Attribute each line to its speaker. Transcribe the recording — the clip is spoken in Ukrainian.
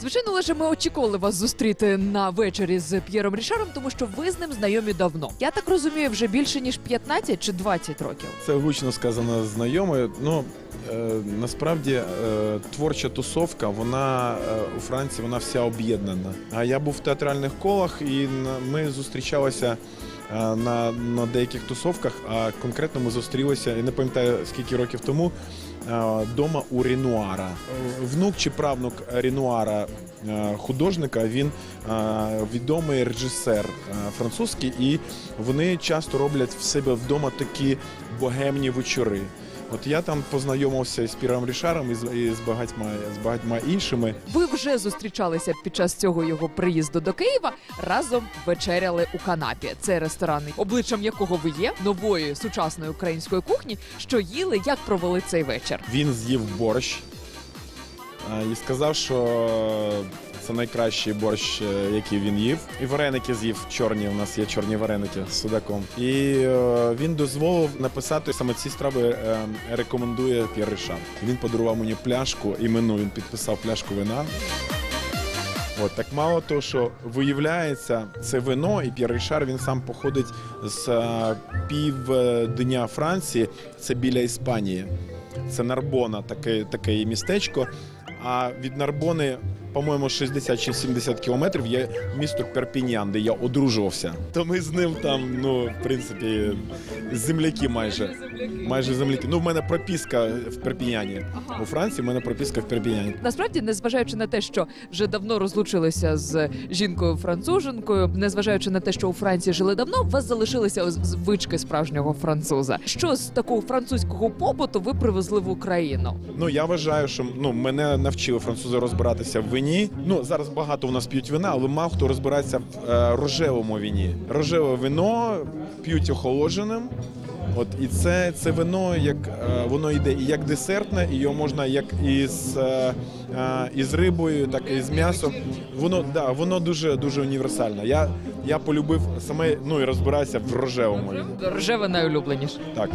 Speaker 1: Звичайно, лише ми очікували вас зустріти на вечорі з П'єром Рішаром, тому що ви з ним знайомі давно. Я так розумію, вже більше ніж 15 чи 20 років.
Speaker 2: Це гучно сказано знайомою. Ну е, насправді е, творча тусовка, вона е, у Франції вона вся об'єднана. А я був в театральних колах, і ми зустрічалися. Е, На, на деяких тусовках, а конкретно ми зустрілися, я не пам'ятаю скільки років тому, вдома дома у Ренуара. Е, Внук чи правнук Ренуара, е, художника, він е, відомий режисер е, французький, і вони часто роблять в себе вдома такі богемні вечори. От я там познайомився з Піром Рішаром і з, і з багатьма з багатьма іншими.
Speaker 1: Ви вже зустрічалися під час цього його приїзду до Києва. Разом вечеряли у канапі. Це ресторан, обличчям якого ви є нової сучасної української кухні. Що їли, як провели цей вечір?
Speaker 2: Він з'їв борщ і сказав, що це найкращий борщ, е, який він їв. І вареники з'їв чорні. У нас є чорні вареники з судаком. І е, він дозволив написати саме ці страви. е, рекомендує П'єр. Він подарував мені пляшку імену. Він підписав пляшку вина. От так мало того, що виявляється, це вино, і П'єр Рішар він сам походить з е, півдня Франції, це біля Іспанії. Це Нарбона, таке, таке містечко. А від Нарбони, по-моєму, 60 чи 70 кілометрів є місто Перпінян, де я одружувався. То ми з ним там, ну, в принципі, земляки майже. Майже земляки. Ну, в мене прописка в Перпіняні. У Франції в мене прописка в Перпіняні.
Speaker 1: Насправді, незважаючи на те, що вже давно розлучилися з жінкою француженкою, незважаючи на те, що у Франції жили давно, у вас залишилися звички справжнього француза. Що з такого французького побуту ви привезли в Україну?
Speaker 2: Ну я вважаю, що ну мене навчили французи розбиратися в вині. Ну зараз багато у нас п'ють вина, але мало хто розбирається в е, рожевому віні. Рожеве вино п'ють охолодженим. От і це, це вино, як е, воно йде і як десертне, і його можна як із, е, е, із рибою, так і з м'ясом. Воно да, воно дуже дуже універсальне. Я, я полюбив саме ну і розбираюся в рожевому.
Speaker 1: Рожеве найулюбленіше.
Speaker 2: Так.